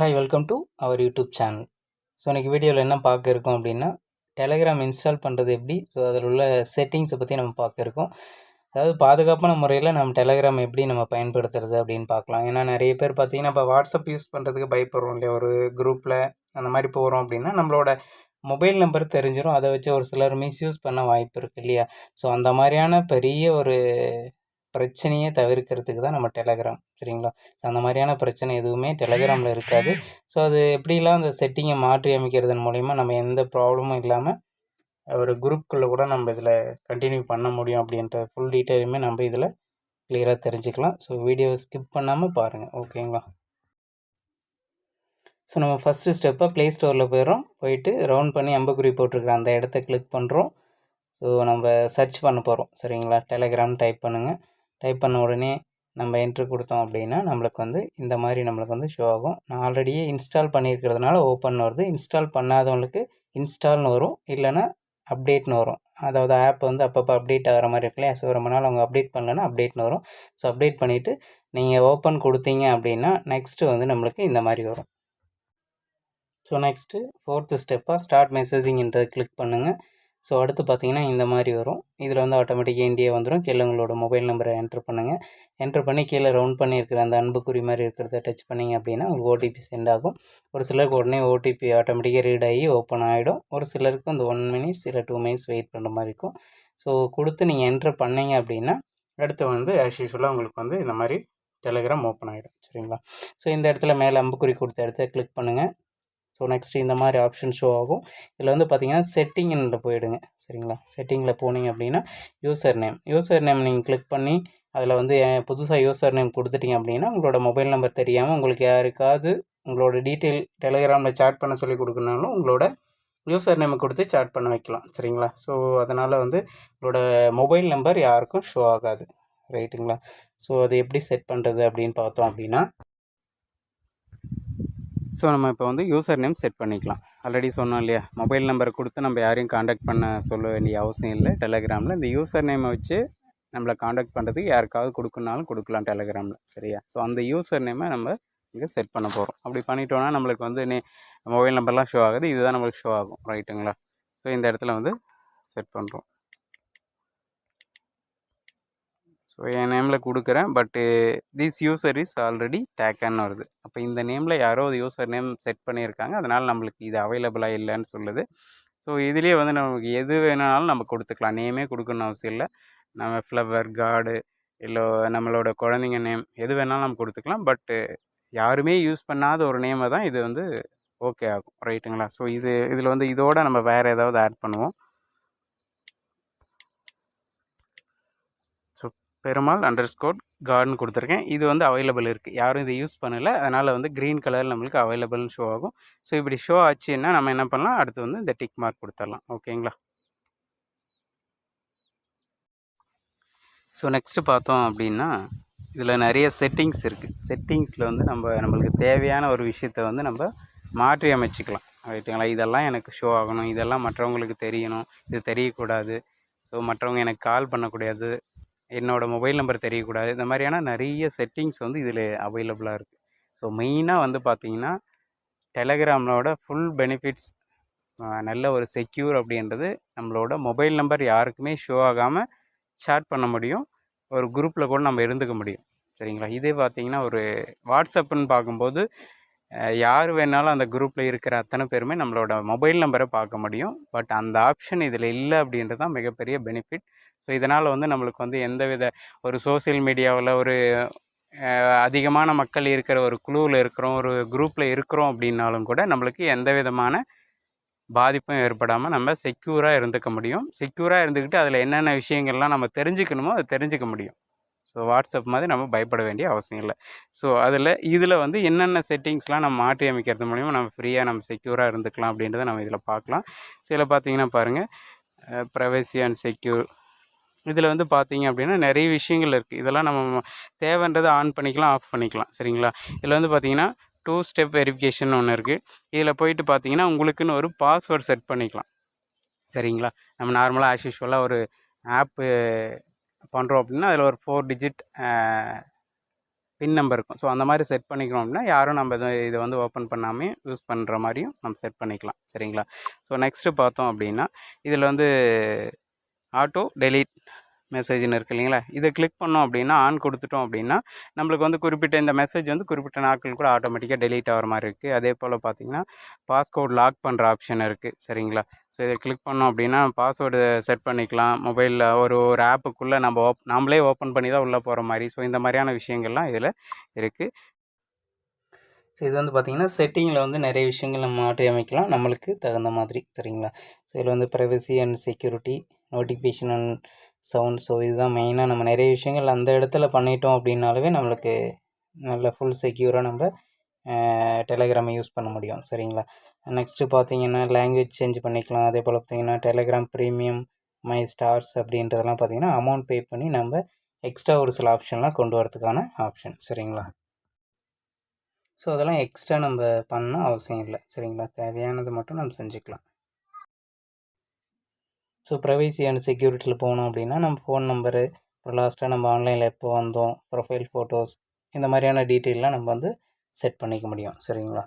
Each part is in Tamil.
Hi welcome to our YouTube channel so இன்றைக்கி வீடியோவில் என்ன பார்க்க இருக்கோம் அப்படின்னா டெலகிராம் இன்ஸ்டால் பண்ணுறது எப்படி? ஸோ அதில் உள்ள செட்டிங்ஸை பற்றி நம்ம பார்க்க இருக்கோம். அதாவது பாதுகாப்பான முறையில் நம்ம டெலகிராம் எப்படி நம்ம பயன்படுத்துறது அப்படின்னு பார்க்கலாம். ஏன்னா நிறைய பேர் பார்த்தீங்கன்னா இப்போ வாட்ஸ்அப் யூஸ் பண்ணுறதுக்கு பயப்படுறோம் இல்லையா? ஒரு குரூப்பில் அந்த மாதிரி போகிறோம் அப்படின்னா நம்மளோட மொபைல் நம்பர் தெரிஞ்சிடும் அதை வச்சு ஒரு சிலர் மிஸ்யூஸ் பண்ண வாய்ப்பு இருக்குது இல்லையா? ஸோ அந்த மாதிரியான பெரிய ஒரு பிரச்சனையை தவிர்க்கிறதுக்கு தான் நம்ம டெலகிராம் சரிங்களா? ஸோ அந்த மாதிரியான பிரச்சனை எதுவுமே டெலகிராமில் இருக்காது. ஸோ அது எப்படிலாம் அந்த செட்டிங்கை மாற்றி அமைக்கிறதன் மூலிமா நம்ம எந்த ப்ராப்ளமும் இல்லாமல் ஒரு குரூப்குள்ளே கூட நம்ம இதில் கண்டினியூ பண்ண முடியும் அப்படின்ற ஃபுல் டீட்டெயிலுமே நம்ம இதில் கிளியராக தெரிஞ்சுக்கலாம். ஸோ வீடியோவை ஸ்கிப் பண்ணாமல் பாருங்கள் ஓகேங்களா ஸோ நம்ம ஃபஸ்ட்டு ஸ்டெப்பாக ப்ளே ஸ்டோரில் போயிடும் போயிட்டு ரவுண்ட் பண்ணி அம்புக்குறி போட்டிருக்கிற அந்த இடத்த கிளிக் பண்ணுறோம் ஸோ நம்ம சர்ச் பண்ண போகிறோம் சரிங்களா? டெலகிராம் டைப் பண்ணுங்கள் டைப் பண்ண உடனே நம்ம என்ட்ரு கொடுத்தோம் அப்படின்னா நம்மளுக்கு வந்து இந்த மாதிரி நம்மளுக்கு வந்து ஷோ ஆகும். நான் ஆல்ரெடியே இன்ஸ்டால் பண்ணியிருக்கிறதுனால ஓப்பன் வருது. இன்ஸ்டால் பண்ணாதவங்களுக்கு இன்ஸ்டால்னு வரும். இல்லைன்னா அப்டேட்னு வரும். அதாவது ஆப் வந்து அப்பப்போ அப்டேட் ஆகிற மாதிரி இருக்கு இல்லையா? ஸோ ரொம்ப நாள் அவங்க அப்டேட் பண்ணலன்னா அப்டேட்னு வரும். ஸோ அப்டேட் பண்ணிவிட்டு நீங்கள் ஓப்பன் கொடுத்தீங்க அப்படின்னா நெக்ஸ்ட்டு வந்து நம்மளுக்கு இந்த மாதிரி வரும். ஸோ நெக்ஸ்ட்டு ஃபோர்த்து ஸ்டெப்பாக ஸ்டார்ட் மெசேஜிங்ன்றதை கிளிக் பண்ணுங்கள் ஸோ அடுத்து பார்த்தீங்கன்னா இந்த மாதிரி வரும். இதில் வந்து ஆட்டோமேட்டிக்காக இந்தியா வந்துடும் கீழே உங்களோட மொபைல் நம்பரை என்ட்ரு பண்ணுங்கள் என்ட்ரு பண்ணி கீழே ரவுண்ட் பண்ணியிருக்கிற அந்த அன்புக்குறி மாதிரி இருக்கிறத டச் பண்ணிங்க அப்படின்னா உங்களுக்கு ஓடிபி சென்ட் ஆகும். ஒரு சிலருக்கு உடனே ஓடிபி ஆட்டோமேட்டிக்காக ரீட் ஆகி ஓப்பன் ஆகிடும் ஒரு சிலருக்கு அந்த ஒன் மினிட்ஸ் இல்லை டூ மினிட்ஸ் வெயிட் பண்ணுற மாதிரி இருக்கும். ஸோ கொடுத்து நீங்கள் என்ட்ரு பண்ணீங்க அப்படின்னா அடுத்து வந்து ஆஸ் யூஸ்வலாக உங்களுக்கு வந்து இந்த மாதிரி டெலிகிராம் ஓப்பன் ஆகிடும் சரிங்களா? ஸோ இந்த இடத்துல மேலே அம்புக்குறி கொடுத்த இடத்த கிளிக் பண்ணுங்கள் ஸோ நெக்ஸ்ட்டு இந்த மாதிரி ஆப்ஷன் ஷோ ஆகும். இதில் வந்து பார்த்தீங்கன்னா செட்டிங்கில் போயிடுங்க. சரிங்களா? செட்டிங்கில் போனீங்க அப்படின்னா யூசர் நேம் யூசர் நேம் நீங்கள் கிளிக் பண்ணி அதில் வந்து புதுசாக யூசர் நேம் கொடுத்துட்டீங்க அப்படின்னா உங்களோட மொபைல் நம்பர் தெரியாமல் உங்களுக்கு யாருக்காவது உங்களோட டீட்டெயில் டெலிகிராமில் சாட் பண்ண சொல்லி கொடுக்கணுனாலும் உங்களோட யூசர் நேம் கொடுத்து சாட் பண்ண வைக்கலாம். சரிங்களா? ஸோ அதனால் வந்து உங்களோட மொபைல் நம்பர் யாருக்கும் ஷோ ஆகாது. ரைட்டுங்களா ஸோ அது எப்படி செட் பண்ணுறது அப்படின்னு பார்த்தோம் அப்படின்னா ஸோ நம்ம இப்போ வந்து யூசர் நேம் செட் பண்ணிக்கலாம். ஆல்ரெடி சொன்னோம் இல்லையா? மொபைல் நம்பரை கொடுத்து நம்ம யாரையும் காண்டாக்ட் பண்ண சொல்ல வேண்டிய அவசியம் இல்லை. டெலகிராமில் இந்த யூசர் நேமை வச்சு நம்மளை காண்டாக்ட் பண்ணுறதுக்கு யாருக்காவது கொடுக்குனாலும் கொடுக்கலாம் டெலகிராமில் சரியா? ஸோ அந்த யூசர் நேமை நம்ம இங்கே செட் பண்ண போகிறோம் அப்படி பண்ணிட்டோன்னா நம்மளுக்கு வந்து நீ மொபைல் நம்பர்லாம் ஷோ ஆகுது. இதுதான் நம்மளுக்கு ஷோ ஆகும். ரைட்டுங்களா ஸோ இந்த இடத்துல வந்து செட் பண்ணுறோம் ஸோ என் நேமில் கொடுக்குறேன் but this user is already டேக்கன்னு வருது. அப்போ இந்த நேமில் யாரோ ஒரு யூசர் நேம் செட் பண்ணியிருக்காங்க அதனால் நம்மளுக்கு இது அவைலபிளாக இல்லைன்னு சொல்லுது. ஸோ இதுலேயே வந்து நமக்கு எது வேணாலும் நம்ம கொடுத்துக்கலாம். நேமே கொடுக்கணும்னு அவசியம் இல்லை. நம்ம ஃப்ளவர் கார்டு இல்லை நம்மளோட குழந்தைங்க நேம் எது வேணாலும் நம்ம கொடுத்துக்கலாம். பட்டு யாருமே யூஸ் பண்ணாத ஒரு நேமை தான் இது வந்து ஓகே ஆகும். ரைட்டுங்களா ஸோ இது இதில் வந்து இதோடு நம்ம வேறு ஏதாவது ஆட் பண்ணுவோம். பெருமாள் அண்டர் ஸ்கோட் கார்டன் கொடுத்துருக்கேன். இது வந்து அவைலபிள் இருக்குது யாரும் இதை யூஸ் பண்ணலை. அதனால் வந்து க்ரீன் கலர் நம்மளுக்கு அவைலபிள்னு ஷோ ஆகும். ஸோ இப்படி ஷோ ஆச்சுன்னா நம்ம என்ன பண்ணலாம்? அடுத்து வந்து இந்த டிக் மார்க் கொடுத்துடலாம். ஓகேங்களா ஸோ நெக்ஸ்ட்டு பார்த்தோம் அப்படின்னா இதில் நிறைய செட்டிங்ஸ் இருக்குது செட்டிங்ஸில் வந்து நம்ம நம்மளுக்கு தேவையான ஒரு விஷயத்த வந்து நம்ம மாற்றி அமைச்சிக்கலாம். ரைட்டுங்களா இதெல்லாம் எனக்கு ஷோ ஆகணும். இதெல்லாம் மற்றவங்களுக்கு தெரியணும். இது தெரியக்கூடாது. ஸோ மற்றவங்க எனக்கு கால் பண்ணக்கூடாது. என்னோடய மொபைல் நம்பர் தெரியக்கூடாது. இந்த மாதிரியான நிறைய செட்டிங்ஸ் வந்து இதில் அவைலபிளாக இருக்குது ஸோ மெயினாக வந்து பார்த்திங்கன்னா டெலகிராமோட ஃபுல் பெனிஃபிட்ஸ் நல்ல ஒரு செக்யூர் அப்படின்றது நம்மளோட மொபைல் நம்பர் யாருக்குமே ஷோ ஆகாமல் ஷேர் பண்ண முடியும். ஒரு குரூப்பில் கூட நம்ம இருந்துக்க முடியும். சரிங்களா? இதே பார்த்திங்கன்னா ஒரு வாட்ஸ்அப்புன்னு பார்க்கும்போது யார் வேணாலும் அந்த குரூப்பில் இருக்கிற அத்தனை பேருமே நம்மளோட மொபைல் நம்பரை பார்க்க முடியும். பட் அந்த ஆப்ஷன் இதில் இல்லை அப்படின்றது தான் மிகப்பெரிய பெனிஃபிட். ஸோ இதனால் வந்து நம்மளுக்கு வந்து எந்த வித ஒரு சோசியல் மீடியாவில் ஒரு அதிகமான மக்கள் இருக்கிற ஒரு குழுவில் இருக்கிறோம் ஒரு குரூப்பில் இருக்கிறோம் அப்படின்னாலும் கூட நம்மளுக்கு எந்த விதமான பாதிப்பும் ஏற்படாமல் நம்ம செக்யூராக இருந்துக்க முடியும். செக்யூராக இருந்துக்கிட்டு அதில் என்னென்ன விஷயங்கள்லாம் நம்ம தெரிஞ்சுக்கணுமோ அதை தெரிஞ்சுக்க முடியும். ஸோ வாட்ஸ்அப் மாதிரி நம்ம பயப்பட வேண்டிய அவசியம் இல்லை. ஸோ அதில் இதில் வந்து என்னென்ன செட்டிங்ஸ்லாம் நம்ம மாற்றி அமைக்கிறது மூலிமா நம்ம ஃப்ரீயாக நம்ம செக்யூராக இருந்துக்கலாம் அப்படின்றத நம்ம இதில் பார்க்கலாம். இதில் பார்த்தீங்கன்னா பாருங்கள் ப்ரைவசி அண்ட் செக்யூர் இதில் வந்து பார்த்தீங்க அப்படின்னா நிறைய விஷயங்கள் இருக்குது இதெல்லாம் நம்ம தேவைன்றதை ஆன் பண்ணிக்கலாம் ஆஃப் பண்ணிக்கலாம். சரிங்களா? இதில் வந்து பார்த்தீங்கன்னா டூ ஸ்டெப் வெரிஃபிகேஷன் ஒன்று இருக்குது இதில் போயிட்டு பார்த்தீங்கன்னா உங்களுக்குன்னு ஒரு பாஸ்வேர்ட் செட் பண்ணிக்கலாம். சரிங்களா? நம்ம நார்மலாக ஆஸ் யூஸ்வலாக ஒரு ஆப்பு பண்ணுறோம் அப்படின்னா அதில் ஒரு ஃபோர் டிஜிட் பின் நம்பர் இருக்கும். ஸோ அந்த மாதிரி செட் பண்ணிக்கிறோம் அப்படின்னா யாரும் நம்ம இதை இதை வந்து ஓப்பன் பண்ணாமல் யூஸ் பண்ணுற மாதிரியும் நம்ம செட் பண்ணிக்கலாம். சரிங்களா? ஸோ நெக்ஸ்ட்டு பார்த்தோம் அப்படின்னா இதில் வந்து ஆட்டோ டெலீட் மெசேஜ்னு இருக்கு இல்லைங்களா? இதை கிளிக் பண்ணோம் அப்படின்னா ஆன் கொடுத்துட்டோம் அப்படின்னா நம்மளுக்கு வந்து குறிப்பிட்ட இந்த மெசேஜ் வந்து குறிப்பிட்ட நாட்கள் கூட ஆட்டோமேட்டிக்காக டெலீட் ஆகிற மாதிரி இருக்குது அதே போல் பார்த்திங்கன்னா பாஸ்கோட் லாக் பண்ணுற ஆப்ஷன் இருக்குது சரிங்களா? ஸோ இதை கிளிக் பண்ணோம் அப்படின்னா பாஸ்வேர்டு செட் பண்ணிக்கலாம். மொபைலில் ஒரு ஒரு ஆப்புக்குள்ளே நம்ம ஓப் நாமளே ஓப்பன் பண்ணி தான் உள்ளே போகிற மாதிரி. ஸோ இந்த மாதிரியான விஷயங்கள்லாம் இதில் இருக்குது ஸோ இது வந்து பார்த்திங்கன்னா செட்டிங்கில் வந்து நிறைய விஷயங்கள் நம்ம மாற்றி அமைக்கலாம். நம்மளுக்கு தகுந்த மாதிரி சரிங்களா? ஸோ இதில் வந்து privacy and security notification and sound so இதுதான் மெயினாக நம்ம நிறைய விஷயங்கள் அந்த இடத்துல பண்ணிட்டோம் அப்படின்னாலுமே நம்மளுக்கு நல்ல ஃபுல் செக்யூராக நம்ம டெலகிராமை யூஸ் பண்ண முடியும் சரிங்களா? நெக்ஸ்ட்டு பார்த்தீங்கன்னா லாங்குவேஜ் சேஞ்ச் பண்ணிக்கலாம். அதே போல் பார்த்தீங்கன்னா டெலகிராம் ப்ரீமியம் மை ஸ்டார்ஸ் அப்படின்றதெல்லாம் பார்த்தீங்கன்னா அமௌண்ட் பே பண்ணி நம்ம எக்ஸ்ட்ரா ஒரு சில ஆப்ஷன்லாம் கொண்டு வரதுக்கான ஆப்ஷன் சரிங்களா? ஸோ அதெல்லாம் எக்ஸ்ட்ரா நம்ம பண்ணால் அவசியம் இல்லை. சரிங்களா? தேவையானது மட்டும் நம்ம செஞ்சுக்கலாம். ஸோ ப்ரைவேசி அண்ட் செக்யூரிட்டியில் போகணும் அப்படின்னா நம்ம ஃபோன் நம்பரு அப்புறம் லாஸ்ட்டாக நம்ம ஆன்லைனில் எப்போ வந்தோம் ப்ரொஃபைல் ஃபோட்டோஸ் இந்த மாதிரியான டீட்டெயிலெலாம் நம்ம வந்து செட் பண்ணிக்க முடியும். சரிங்களா?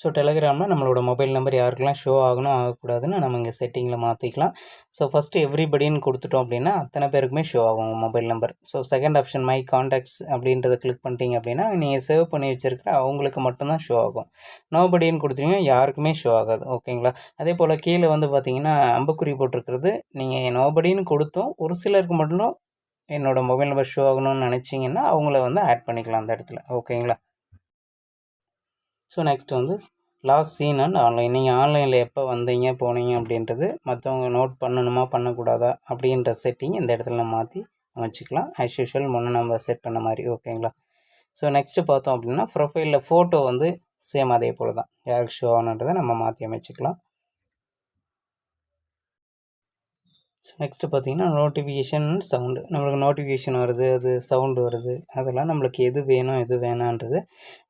ஸோ டெலகிராமில் நம்மளோட மொபைல் நம்பர் யாருக்கெல்லாம் ஷோ ஆகணும் ஆகக்கூடாதுன்னு நம்ம இங்கே செட்டிங்கில் மாற்றிக்கலாம் ஸோ ஃபஸ்ட்டு எவ்ரிபடின்னு கொடுத்துட்டோம் அப்படின்னா அத்தனை பேருக்குமே ஷோ ஆகும் mobile number so second option my contacts அப்படின்றத கிளிக் பண்ணிட்டீங்க அப்படின்னா நீங்கள் சேவ் பண்ணி வச்சுருக்கிற அவங்களுக்கு மட்டும்தான் ஷோ ஆகும். நோபடின்னு கொடுத்தீங்கன்னா யாருக்குமே ஷோ ஆகாது. ஓகேங்களா? அதே போல் கீழே வந்து பார்த்தீங்கன்னா அம்புக்குறி போட்டிருக்கிறது. நீங்கள் நோபடின்னு கொடுத்தோம் ஒரு சிலருக்கு மட்டும் என்னோடய மொபைல் நம்பர் ஷோ ஆகணும்னு நினச்சிங்கன்னா அவங்கள வந்து ஆட் பண்ணிக்கலாம் அந்த இடத்துல. ஓகேங்களா? ஸோ நெக்ஸ்ட் வந்து லாஸ்ட் சீன் அண்ட் ஆன்லைன் நீங்கள் ஆன்லைனில் எப்போ வந்தீங்க போனீங்க அப்படின்றது மற்றவங்க நோட் பண்ணணுமா பண்ணக்கூடாதா அப்படின்ற செட்டிங் இந்த இடத்துல நம்ம மாற்றி வச்சுக்கலாம் ஆஸ் யூஷுவல் முன்னே நம்ம செட் பண்ண மாதிரி ஓகேங்களா ஸோ நெக்ஸ்ட்டு பார்த்தோம் அப்படின்னா ப்ரொஃபைலில் ஃபோட்டோ வந்து சேம் அதே போல் தான் யாருக்கு ஷோ ஆகணுன்றதை நம்ம மாற்றி அமைச்சிக்கலாம் ஸோ நெக்ஸ்ட்டு பார்த்தீங்கன்னா நோட்டிஃபிகேஷன் சவுண்டு நம்மளுக்கு நோட்டிஃபிகேஷன் வருது அது சவுண்டு வருது. அதெல்லாம் நம்மளுக்கு எது வேணும் எது வேணான்றது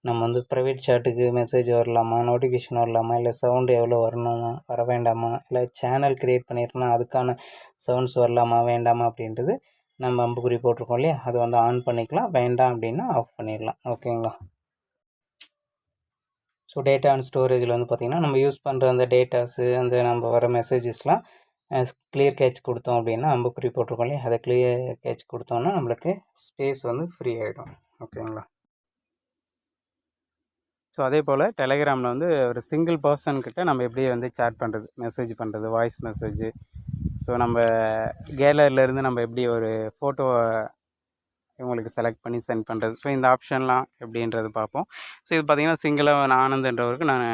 நம்ம வந்து ப்ரைவேட் சாட்டுக்கு மெசேஜ் வரலாமா நோட்டிஃபிகேஷன் வரலாமா இல்லை சவுண்டு எவ்வளோ வரணுமா வர வேண்டாமா இல்லை சேனல் க்ரியேட் பண்ணியிருக்கோன்னா அதுக்கான சவுண்ட்ஸ் வரலாமா வேண்டாமா அப்படின்றது நம்ம அம்புக்குறி போட்டிருக்கோம் இல்லையா? அதை வந்து ஆன் பண்ணிக்கலாம் வேண்டாம் அப்படின்னா ஆஃப் பண்ணிடலாம். ஓகேங்களா? ஸோ டேட்டா அண்ட் ஸ்டோரேஜில் வந்து பார்த்திங்கன்னா நம்ம யூஸ் பண்ணுற அந்த டேட்டாஸு அந்த நம்ம வர மெசேஜஸ்லாம் கிளியர் கேட்ச் கொடுத்தோம் அப்படின்னா அம்புக்குறி போட்டிருக்கோம் இல்லையா? அதை கிளியர் கேட்ச் கொடுத்தோம்னா நம்மளுக்கு ஸ்பேஸ் வந்து ஃப்ரீ ஆகிடும் ஓகேங்களா? ஸோ அதே போல் டெலகிராமில் வந்து ஒரு சிங்கிள் பர்சன்கிட்ட நம்ம எப்படி வந்து சேட் பண்ணுறது மெசேஜ் பண்ணுறது வாய்ஸ் மெசேஜ் ஸோ நம்ம கேலரிலேருந்து நம்ம எப்படி ஒரு ஃபோட்டோவை இவங்களுக்கு செலக்ட் பண்ணி சென்ட் பண்ணுறது ஸோ இந்த ஆப்ஷன்லாம் எப்படின்றது பார்ப்போம். ஸோ இது பார்த்திங்கன்னா சிங்கிளாக ஆனந்தன்றவருக்கு நான்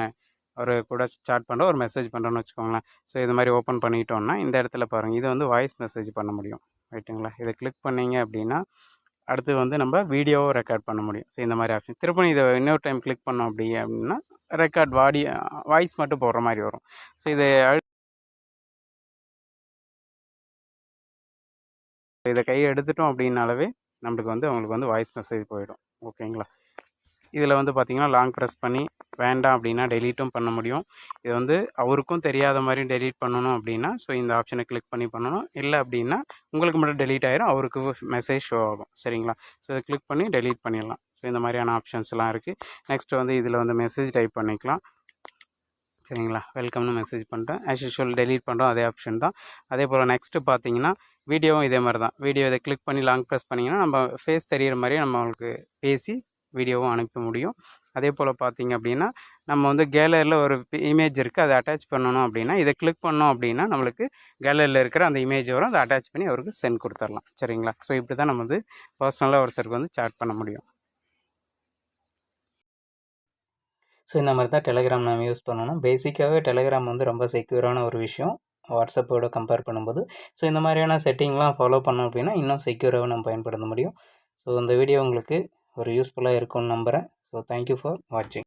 ஒரு கூட சாட் பண்ணுற ஒரு மெசேஜ் பண்ணுறோன்னு வச்சுக்கோங்களேன். ஸோ இது மாதிரி ஓப்பன் பண்ணிட்டோன்னா இந்த இடத்துல பாருங்கள் இது வந்து வாய்ஸ் மெசேஜ் பண்ண முடியும். ரைட்டுங்களா இதை கிளிக் பண்ணிங்க அப்படின்னா அடுத்து வந்து நம்ம வீடியோவும் ரெக்கார்ட் பண்ண முடியும். ஸோ இந்த மாதிரி ஆப்ஷன் திருப்பி இதை இன்னொரு டைம் கிளிக் பண்ணோம் அப்படி அப்படின்னா ரெக்கார்ட் வாடி வாய்ஸ் மட்டும் போடுற மாதிரி வரும். ஸோ இதை இதை கையை எடுத்துட்டோம் அப்படின்னாலவே நம்மளுக்கு வந்து அவங்களுக்கு வந்து வாய்ஸ் மெசேஜ் போயிடும். ஓகேங்களா இதில் வந்து பார்த்திங்கன்னா லாங் ப்ரெஸ் பண்ணி வேண்டாம் அப்படின்னா டெலீட்டும் பண்ண முடியும். இது வந்து அவருக்கும் தெரியாத மாதிரி டெலீட் பண்ணணும் அப்படின்னா ஸோ இந்த ஆப்ஷனை கிளிக் பண்ணி பண்ணணும். இல்லை அப்படின்னா உங்களுக்கு மட்டும் டெலீட் ஆயிரும் அவருக்கு மெசேஜ் ஷோ ஆகும். சரிங்களா? ஸோ இதை கிளிக் பண்ணி டெலீட் பண்ணிடலாம். ஸோ இந்த மாதிரியான ஆப்ஷன்ஸ்லாம் இருக்குது நெக்ஸ்ட் வந்து இதில் வந்து மெசேஜ் டைப் பண்ணிக்கலாம். சரிங்களா? வெல்கம்னு மெசேஜ் பண்ணிட்டேன். ஆஸ் யூஷுவல் டெலீட் பண்ணுறோம் அதே ஆப்ஷன் தான். அதே போல் நெக்ஸ்ட்டு பார்த்தீங்கன்னா வீடியோவும் இதே மாதிரி தான். வீடியோ இதை கிளிக் பண்ணி லாங் ப்ரெஸ் பண்ணிங்கன்னா நம்ம ஃபேஸ் தெரிகிற மாதிரியே நம்மளுக்கு பேசி வீடியோவும் அனுப்ப முடியும். அதே போல் பார்த்திங்க அப்படின்னா நம்ம வந்து கேலரியில் ஒரு இமேஜ் இருக்குது அதை அட்டாச் பண்ணணும் அப்படின்னா இதை கிளிக் பண்ணோம் அப்படின்னா நம்மளுக்கு கேலரியில் இருக்கிற அந்த இமேஜ் வரும். அதை அட்டாச் பண்ணி அவருக்கு சென்ட் கொடுத்துர்லாம் சரிங்களா? ஸோ இப்படி தான் நம்ம வந்து பர்சனலாக ஒருத்தருக்கு வந்து சாட் பண்ண முடியும். ஸோ இந்த மாதிரி தான் டெலிகிராம் நம்ம யூஸ் பண்ணணும். பேசிக்காகவே டெலிகிராம் வந்து ரொம்ப செக்யூரான ஒரு விஷயம். வாட்ஸ்அப்போட கம்பேர் பண்ணும்போது. ஸோ இந்த மாதிரியான செட்டிங்லாம் ஃபாலோ பண்ணோம் அப்படின்னா இன்னும் செக்யூராக நம்ம பயன்படுத்த முடியும். ஸோ இந்த வீடியோ உங்களுக்கு ஒரு யூஸ்ஃபுல்லாக இருக்கும்னு நம்புகிறேன் ஸோ தேங்க்யூ ஃபார் வாட்சிங்